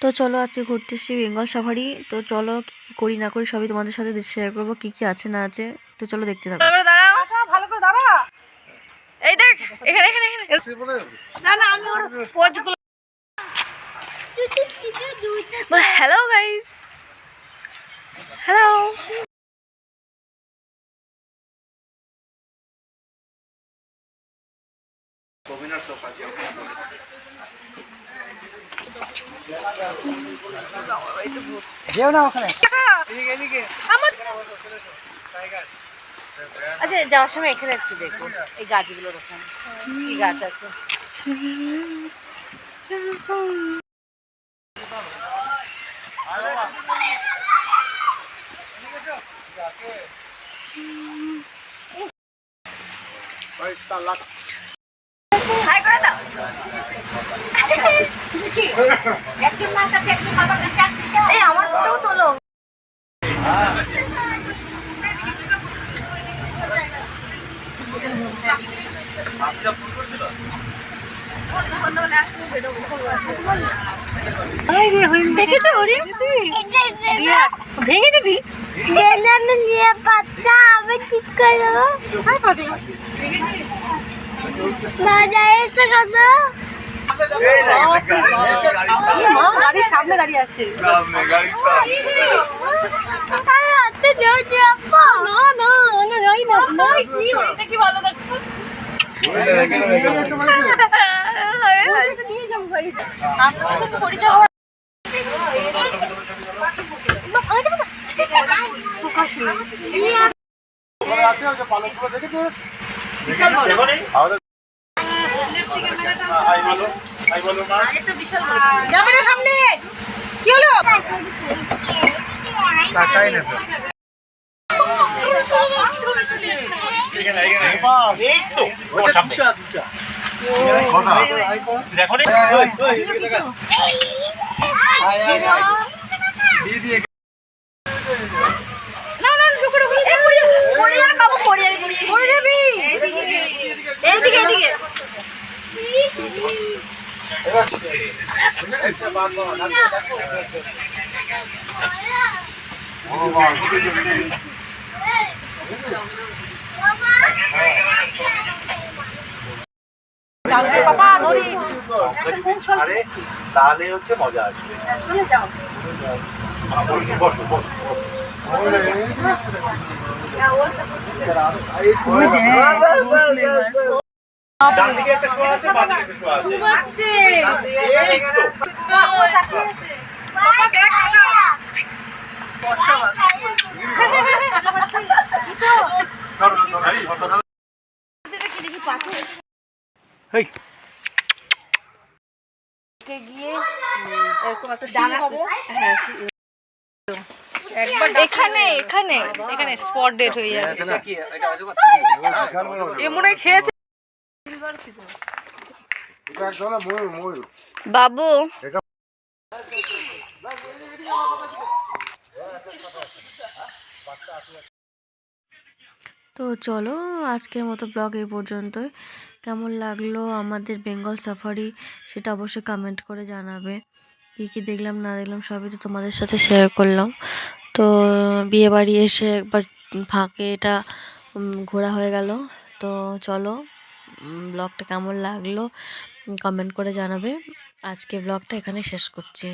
তো চলো আজকে ঘুরতে এসেছি বেঙ্গল সাফারি। তো চলো কী কী করি না করি সবই তোমাদের সাথে শেয়ার করব কী কী আছে না আছে। তো চলো দেখতে থাকো। দাঁড়াও ভালো করে দাঁড়া। এই দেখ এখানে এখানে এখানে। না না আমি ওর পোজগুলো হ্যালো গাইস হ্যালো যেও না ওখানে। আচ্ছা যাওয়ার সময় এখানে একটু দেখো এই গাছগুলোর ওখানে কি গাছ আছে? হাই করে দাও এই আমার ফটোও তোলো। ভেঙে দিবি। আমি নিয়ে পাতা আমি ঠিক করে দেবো। বাজা এসে কত মা গাড়ির সামনে দাঁড়িয়ে আছে আমি হাতে জোর যাব না না যাব না সামনে। কি হলো? টাকাই নি এইদিকে এইদিকে তাহলে হচ্ছে মজা আসবে। বসো বসো বসো। ডান দিকে একটা শোয়া আছে বাম দিকে একটা শোয়া আছে। ঘুমাচ্ছে। এই তো বাবা দেখ কাকা বর্ষা ধরো, ধরো, এই, ধরো, ধরো। হেই গিয়ে এরকম একটা সিঁড়ি হবে? হ্যাঁ একবার এখানে এখানে এখানে স্পট ডেট হয়ে যাবে। এটা কি? এটা অজগর এ মনে হয় খেয়েছে। বাবু। তো চলো, আজকের মতো ব্লগ এই পর্যন্তই। কেমন লাগল আমাদের বেঙ্গল সাফারি, সেটা অবশ্যই কমেন্ট করে জানাবে। কী কী দেখলাম, না দেখলাম, সবই তো তোমাদের সাথে শেয়ার করলাম। তো বিয়ে বাড়ি এসে একবার ফাঁকে এটা ঘোরা হয়ে গেল। তো চলো। ব্লগটা কেমন লাগল? কমেন্ট করে জানাবে। আজকে ব্লগটা এখানে শেষ করছি।